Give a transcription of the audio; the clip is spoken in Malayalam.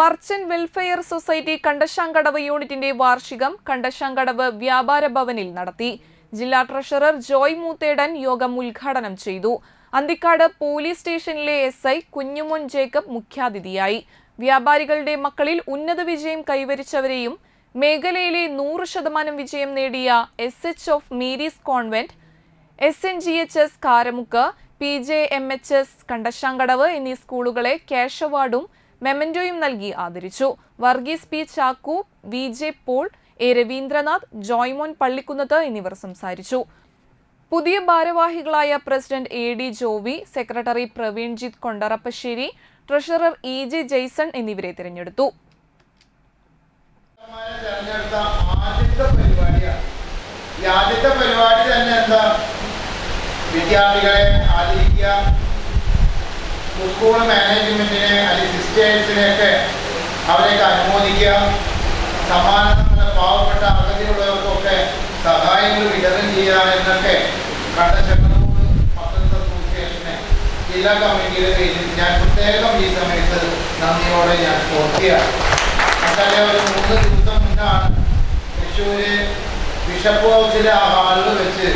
മർച്ചന്റ് വെൽഫെയർ സൊസൈറ്റി കണ്ടശാങ്കടവ് യൂണിറ്റിന്റെ വാർഷികം കണ്ടശാങ്കടവ് വ്യാപാര ഭവനിൽ നടത്തി. ജില്ലാ ട്രഷറർ ജോയ് മൂത്തേടൻ യോഗം ഉദ്ഘാടനം ചെയ്തു. അന്തിക്കാട് പോലീസ് സ്റ്റേഷനിലെ എസ് ഐ കുഞ്ഞുമോൻ ജേക്കബ് മുഖ്യാതിഥിയായി. വ്യാപാരികളുടെ മക്കളിൽ ഉന്നത വിജയം കൈവരിച്ചവരെയും മേഖലയിലെ നൂറ് ശതമാനം വിജയം നേടിയ S H of Mary's convent S N G H S Karamukku P J M H S Kandassankadavu എന്നീ സ്കൂളുകളെ ക്യാഷ് അവാർഡും മെമന്റോയും നൽകി ആദരിച്ചു. Varghese P Chakku V J Paul A Raveendranath Joymon Pallikkunnath എന്നിവർ സംസാരിച്ചു. പുതിയ ഭാരവാഹികളായ president A D Jovi secretary Praveenjith Kondarappassery treasurer E J Jaison എന്നിവരെ തിരഞ്ഞെടുത്തു. ആദ്യത്തെ പരിപാടി തന്നെ എന്താ? വിദ്യാർത്ഥികളെ ആദരിക്കുക സ്കൂൾ മാനേജ്മെന്റിനെ അല്ലെങ്കിൽ സിസ്റ്റേഴ്സിനെയൊക്കെ അവരെയൊക്കെ അനുമോദിക്കുക സമാനമായ പാവപ്പെട്ട അർഹതയുള്ളവർക്കൊക്കെ സഹായങ്ങൾ വിതരണം ചെയ്യുക എന്നൊക്കെ കണ്ടശക്തൂർ മക്കൾസ് അസോസിയേഷനെ ജില്ലാ കമ്മിറ്റിയുടെ പേരിൽ ഞാൻ പ്രത്യേകം ഈ സമയത്ത് നന്ദിയോടെ ഞാൻ ഓർക്കുകയാണ്. അങ്ങനെ ഒരു മൂന്ന് ദിവസം മുന്നാണ് തൃശ്ശൂര് ബിഷപ്പ് ഹൗസിലെ ആ ഹാളിൽ വെച്ച്